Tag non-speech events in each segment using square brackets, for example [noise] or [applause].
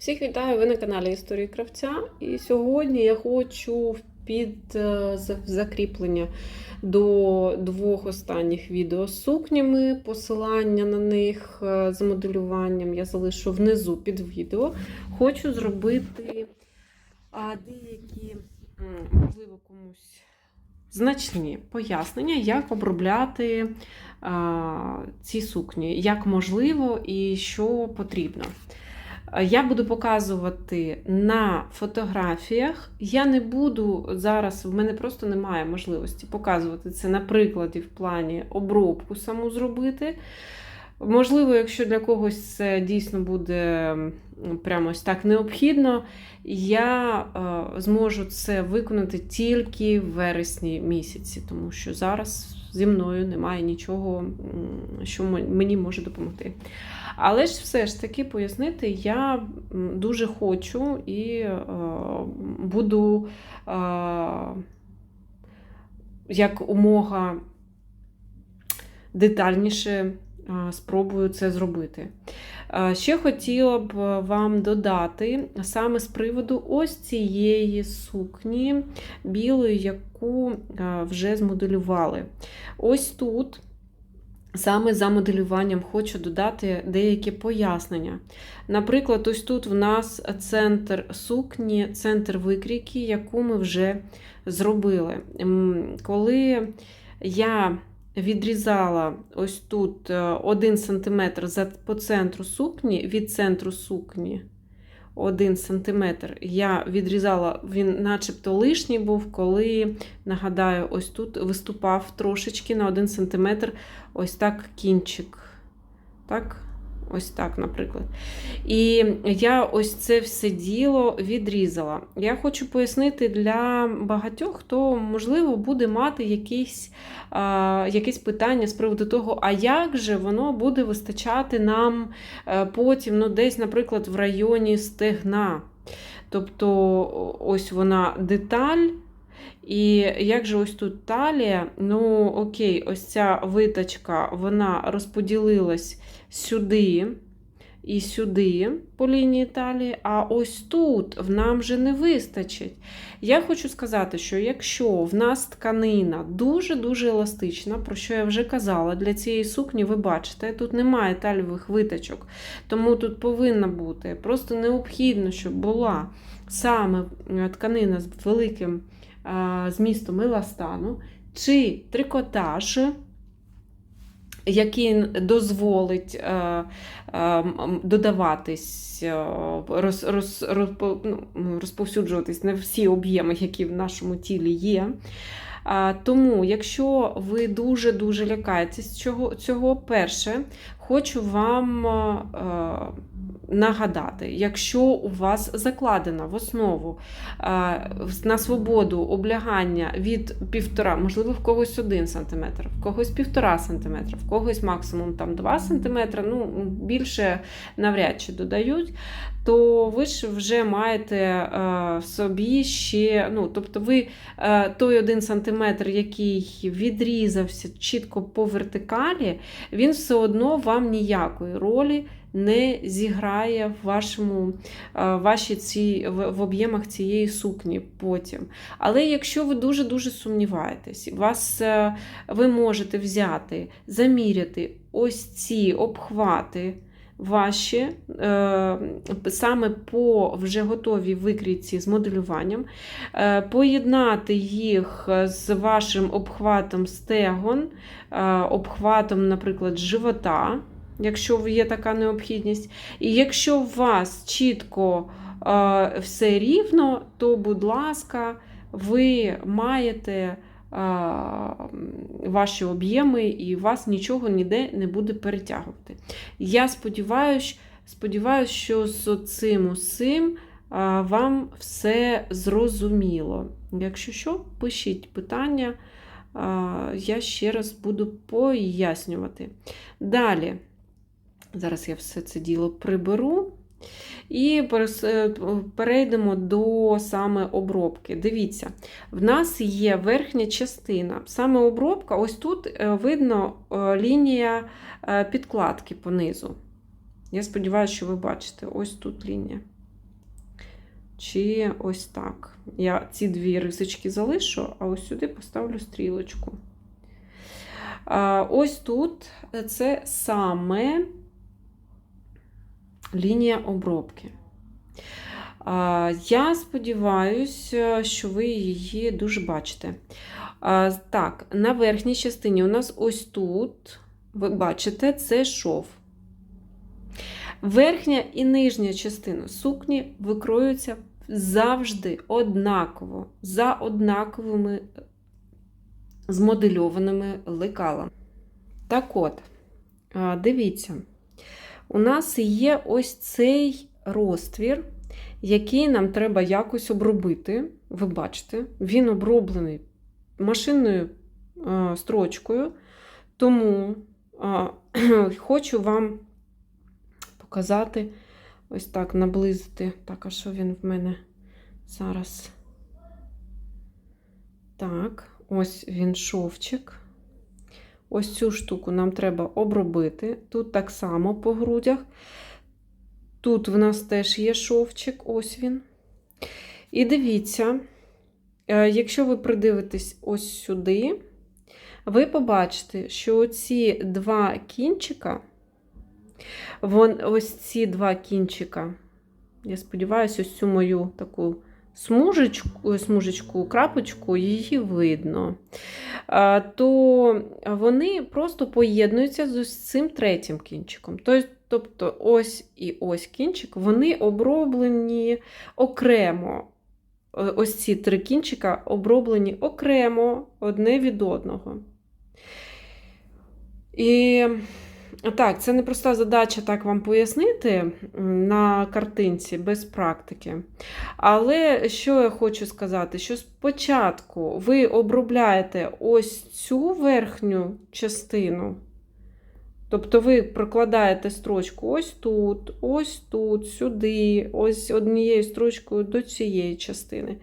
Всіх вітаю! Ви на каналі Історії Кравця. І сьогодні я хочу під е, закріплення до двох останніх відео з сукнями, посилання на них е, з моделюванням я залишу внизу під відео. Хочу зробити деякі, можливо, комусь значні пояснення, як обробляти ці сукні, як можливо і що потрібно. Е, Я буду показувати на фотографіях. Я не буду зараз, в мене просто немає можливості показувати це на прикладі в плані обробку саму зробити. Можливо, якщо для когось це дійсно буде прямо ось так необхідно, я е, зможу це виконати тільки в вересні місяці, тому що зараз зі мною немає нічого, що мені може допомогти. Але ж все ж таки пояснити я дуже хочу і е, буду е, як умога детальніше спробую це зробити. Е, Ще хотіла б вам додати саме з приводу ось цієї сукні білої, яку е, вже змоделювали. Ось тут. Саме за моделюванням хочу додати деякі пояснення. Наприклад, ось тут в нас центр сукні, центр викрійки, яку ми вже зробили. Коли я відрізала ось тут 1 см по центру сукні, від центру сукні 1 см, я відрізала, він начебто лишній був, коли, нагадаю, ось тут виступав трошечки на 1 см ось так кінчик. Так? Ось так, наприклад. І я ось це все діло відрізала. Я хочу пояснити для багатьох, хто, можливо, буде мати якісь, а, якісь питання з приводу того, а як же воно буде вистачати нам е, потім, ну, десь, наприклад, в районі стегна. Тобто, ось вона деталь. І як же ось тут талія? Ну, окей, ось ця виточка, вона розподілилась сюди і сюди по лінії талії, а ось тут нам вже не вистачить. Я хочу сказати, що якщо в нас тканина дуже-дуже еластична, про що я вже казала, для цієї сукні, ви бачите, тут немає тальових виточок, тому тут повинна бути просто необхідно, щоб була саме тканина з великим е, змістом еластану, чи трикотаж, який дозволить е, е, додаватись, роз, роз, розпо- ну, розповсюджуватись на всі об'єми, які в нашому тілі є. Тому, якщо ви дуже-дуже лякаєтесь цього, цього, перше, хочу вам е, нагадати, якщо у вас закладена в основу е, на свободу облягання від півтора, можливо, в когось 1 см, в когось півтора см, в когось максимум там 2 см, ну більше навряд чи додають, то ви ж вже маєте е, в собі ще, ну, тобто ви е, той 1 см, який відрізався чітко по вертикалі, він все одно вам ніякої ролі не зіграє в вашому, е, ваші ці, в, об'ємах цієї сукні потім. Але якщо ви дуже-дуже сумніваєтесь, вас, е, ви можете взяти, заміряти ось ці обхвати ваші е, саме по вже готовій викрійці з моделюванням, поєднати їх з вашим обхватом стегон, обхватом, наприклад, живота, якщо є така необхідність. І якщо у вас чітко е, все рівно, то, будь ласка, ви маєте а, ваші об'єми, і вас нічого ніде не буде перетягувати. Я сподіваюся, сподіваюсь, що з цим усім вам все зрозуміло. Якщо що, пишіть питання, я ще раз буду пояснювати. Далі, зараз я все це діло приберу. І е, перейдемо до саме обробки. Дивіться, в нас є верхня частина. Саме обробка, ось тут е, видно е, лінія підкладки понизу. Я сподіваюся, що ви бачите, ось тут лінія. чи ось так. Я ці дві рисочки залишу, а ось сюди поставлю стрілочку. Ось тут це саме лінія обробки. Я сподіваюся, що ви її дуже бачите. Так, на верхній частині у нас ось тут, ви бачите, це шов. Верхня і нижня частина сукні викроюються завжди однаково, за однаковими змодельованими лекалами. Так от, дивіться, у нас є ось цей розтвір, який нам треба якось обробити. Ви бачите, він оброблений машинною а, строчкою, тому а, [clears throat] хочу вам показати, ось так, наблизити. Так, а що він в мене зараз? Так, ось він шовчик. Ось цю штуку нам треба обробити. Тут так само по грудях. Тут в нас теж є шовчик, ось він. І дивіться, е, якщо ви придивитесь ось сюди, ви побачите, що ці два кінчика, вон, ось ці два кінчика, я сподіваюся, ось цю мою таку смужечку, смужечку, крапочку, її видно, то вони просто поєднуються з цим третім кінчиком. Тобто ось і ось кінчик, вони оброблені окремо. Ось ці три кінчика оброблені окремо одне від одного. І так, це непроста задача так вам пояснити на картинці без практики. Але що я хочу сказати, що спочатку ви обробляєте ось цю верхню частину. Тобто ви прокладаєте строчку ось тут, ось тут, сюди, ось однією строчкою до цієї частини.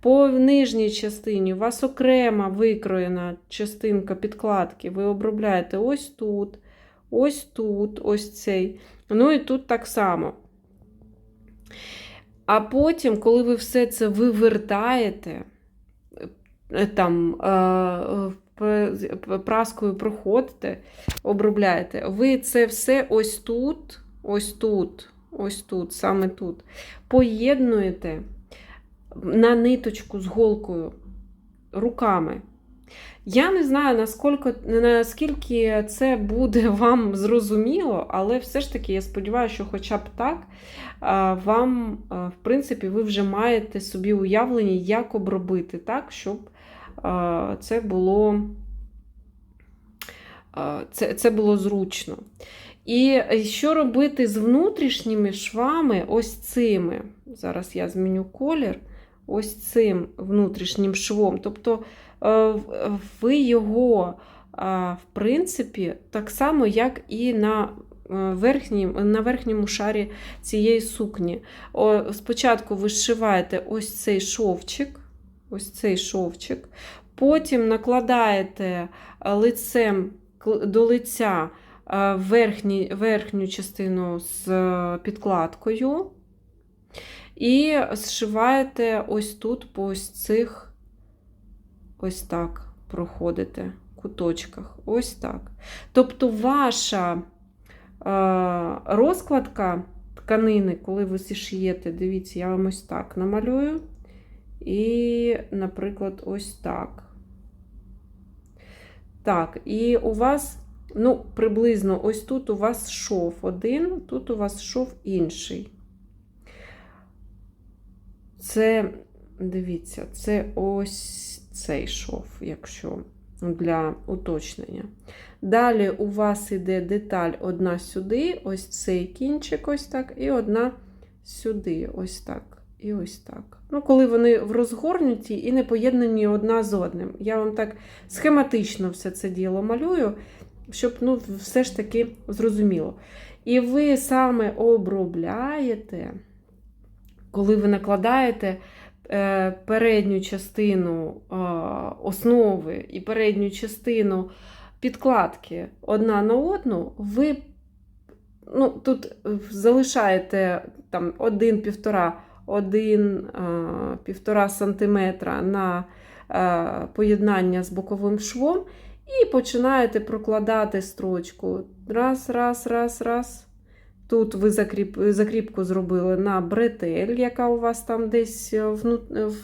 По нижній частині у вас окрема викроєна частинка підкладки, ви обробляєте ось тут, ось тут, ось цей. Ну і тут так само. А потім, коли ви все це вивертаєте, там, праскою проходите, обробляєте, ви це все ось тут, ось тут, ось тут, саме тут, поєднуєте на ниточку з голкою руками. Я не знаю, наскільки, наскільки це буде [laughs] вам зрозуміло, але все ж таки, я сподіваюся, що хоча б так, вам, в принципі, ви вже маєте собі уявлення, як обробити так, щоб це було це, це було зручно. І що робити з внутрішніми швами, ось цими. Зараз я зміню колір, ось цим внутрішнім швом. Тобто ви його, в принципі, так само, як і на верхній, на верхньому шарі цієї сукні. Спочатку ви зшиваєте ось цей шовчик ось цей шовчик. Потім накладаєте лицем до лиця верхні, верхню частину з підкладкою. І зшиваєте ось тут, по ось цих, ось так, проходите куточках. Ось так. Тобто, ваша розкладка тканини, коли ви зішиєте, дивіться, я вам ось так намалюю. І, наприклад, ось так. Так, і у вас, ну, приблизно ось тут у вас шов один, тут у вас шов інший. Це, дивіться, це ось цей шов, якщо для уточнення. Далі у вас іде деталь одна сюди, ось цей кінчик, ось так, і одна сюди, ось так, і ось так. Ну, коли вони в розгорнуті і не поєднані одна з одним. Я вам так схематично все це діло малюю, щоб ну, все ж таки зрозуміло. І ви саме обробляєте, коли ви накладаєте е, передню частину е, основи і передню частину підкладки одна на одну, ви ну, тут залишаєте там один-півтора 1-1,5 см на е, поєднання з боковим швом. І починаєте прокладати строчку. Раз, раз, раз, раз. Тут ви закріп, закріпку зробили на бретель, яка у вас там десь вну, в,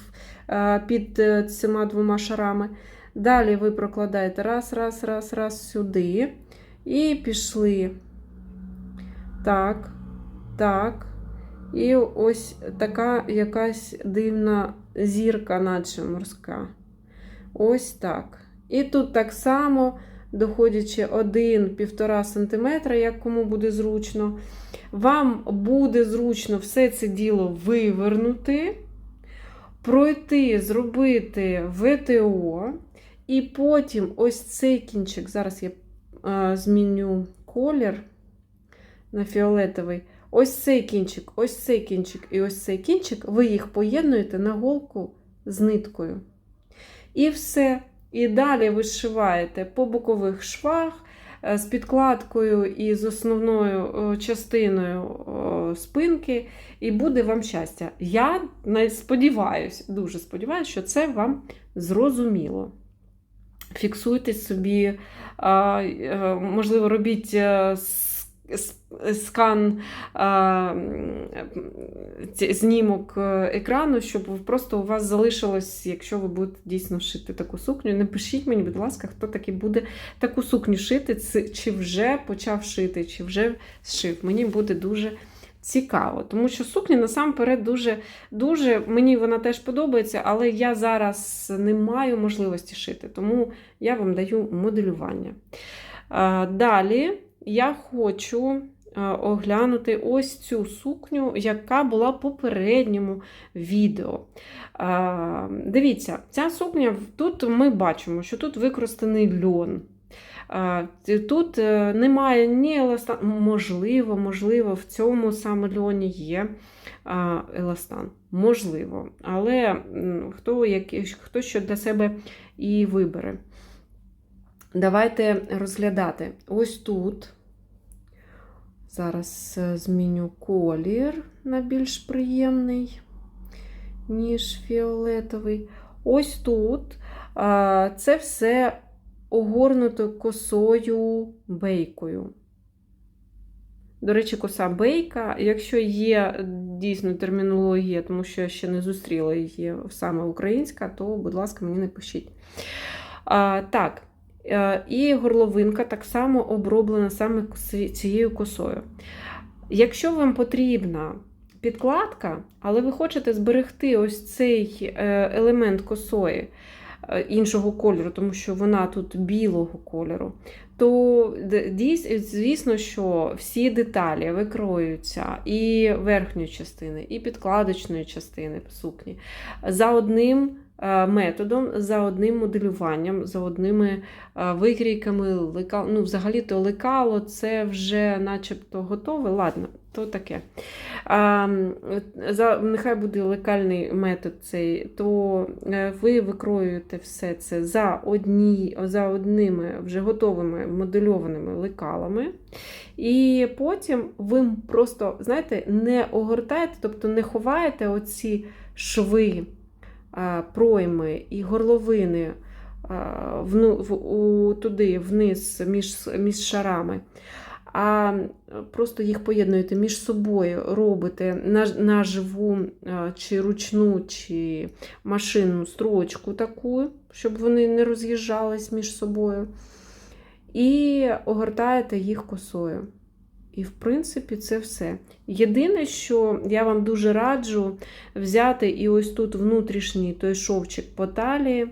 е, під е, цими двома шарами. Далі ви прокладаєте раз, раз, раз, раз сюди. І пішли. Так, так. І ось така якась дивна зірка, наче морська. Ось так. І тут так само, доходячи 1-1,5 см, як кому буде зручно, вам буде зручно все це діло вивернути, пройти, зробити ВТО, і потім ось цей кінчик, зараз я а, зміню колір на фіолетовий. Ось цей кінчик, ось цей кінчик і ось цей кінчик, ви їх поєднуєте на голку з ниткою. І все. І далі вишиваєте по бокових швах е, з підкладкою і з основною е, частиною е, спинки, і буде вам щастя. Я сподіваюся, дуже сподіваюся, що це вам зрозуміло. Фіксуйте собі, можливо, робіть скан знімок екрану, щоб просто у вас залишилось, якщо ви будете дійсно шити таку сукню. Напишіть мені, будь ласка, хто таки буде таку сукню шити, чи вже почав шити, чи вже зшив. Мені буде дуже. Цікаво, тому що сукня насамперед дуже, дуже, мені вона теж подобається, але я зараз не маю можливості шити, тому я вам даю моделювання. Далі я хочу оглянути ось цю сукню, яка була в попередньому відео. Дивіться, ця сукня, тут ми бачимо, що тут використаний льон. Тут е, немає ні еластан, можливо, можливо, в цьому саме льоні є еластан. Можливо, але хто, хто що для себе і вибере. Давайте розглядати. Ось тут. Зараз е, зміню колір на більш приємний, ніж фіолетовий. Ось тут це все огорнуто косою бейкою. До речі, коса бейка, якщо є дійсно термінологія, тому що я ще не зустріла її саме українська, то, будь ласка, мені напишіть. А, Так, і горловинка так само оброблена саме цією косою. Якщо вам потрібна підкладка, але ви хочете зберегти ось цей е, елемент косої е, іншого кольору, тому що вона тут білого кольору, то звісно, що всі деталі викроюються і верхньої частини, і підкладочної частини сукні за одним Е, методом, за одним моделюванням, за одними е, викрійками, лекал... ну, взагалі-то лекало це вже начебто готове. Ладно, то таке. А, за, Нехай буде лекальний метод цей, то е, ви викроюєте все це за одні, за одними вже готовими модельованими лекалами. І потім ви просто, знаєте, не огортаєте, тобто не ховаєте оці шви пройми і горловини туди вниз між, між шарами. А просто їх поєднуєте між собою, робите на, на живу чи ручну, чи машинну строчку таку, щоб вони не роз'їжджались між собою. І огортаєте їх косою. І, в принципі, це все. Єдине, що я вам дуже раджу взяти і ось тут внутрішній той шовчик по талії,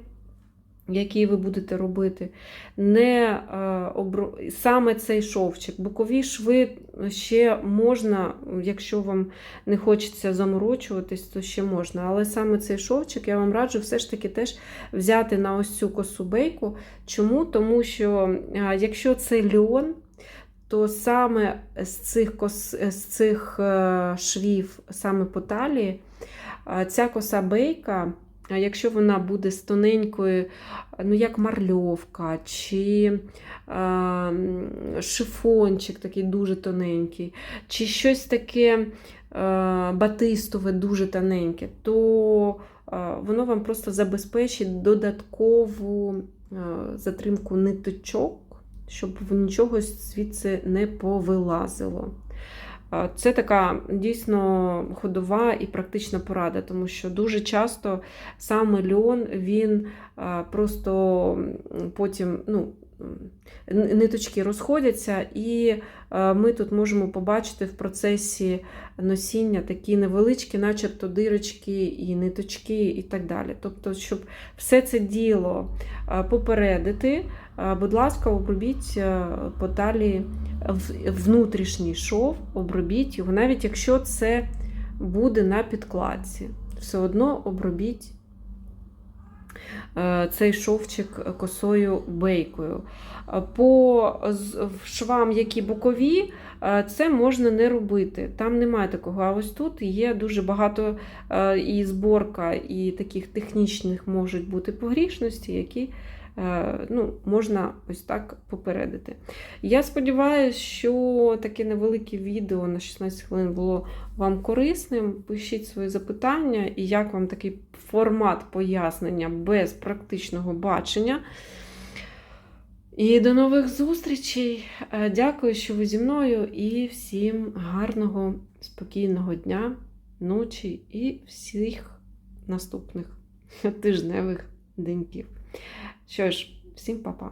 який ви будете робити, не е, саме цей шовчик. Бокові шви ще можна, якщо вам не хочеться заморочуватись, то ще можна. Але саме цей шовчик я вам раджу все ж таки теж взяти на ось цю косу бейку. Чому? Тому що, е, якщо це льон, то саме з цих кос, з цих е, швів, саме по талії, е, ця коса бейка, якщо вона буде з тоненькою, ну як марльовка, чи е, шифончик такий дуже тоненький, чи щось таке батистове, дуже тоненьке, то е, воно вам просто забезпечить додаткову е, затримку ниточок, щоб нічого звідси не повилазило. Це така дійсно ходова і практична порада, тому що дуже часто саме льон він просто потім ну, ниточки розходяться, і е, ми тут можемо побачити в процесі носіння такі невеличкі, начебто дирочки і ниточки, і так далі. Тобто, щоб все це діло е, попередити, е, будь ласка, обробіть по талії в- внутрішній шов, обробіть його, навіть якщо це буде на підкладці. Все одно обробіть цей шовчик косою бейкою. Е, По швам, які бокові, е, це можна не робити. Там немає такого. А ось тут є дуже багато е, і зборка, і таких технічних можуть бути погрішності, які е, ну, можна ось так попередити. Я сподіваюся, що таке невелике відео на 16 хвилин було вам корисним. Пишіть свої запитання і як вам такий формат пояснення без практичного бачення. І до нових зустрічей. Е, Дякую, що ви зі мною, і всім гарного, спокійного дня, ночі і всіх наступних тижневих деньків. Що ж, всім па-па.